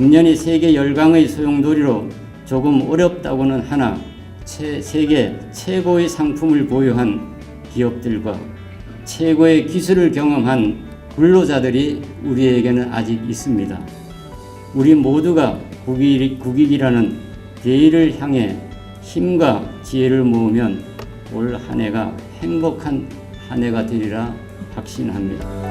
금년이 세계 열강의 소용돌이로 조금 어렵다고는 하나 최, 세계 최고의 상품을 보유한 기업들과 최고의 기술을 경험한 근로자들이 우리에게는 아직 있습니다. 우리 모두가 국익, 국익이라는 대의를 향해 힘과 지혜를 모으면 올 한 해가 행복한 한 해가 되리라 확신합니다.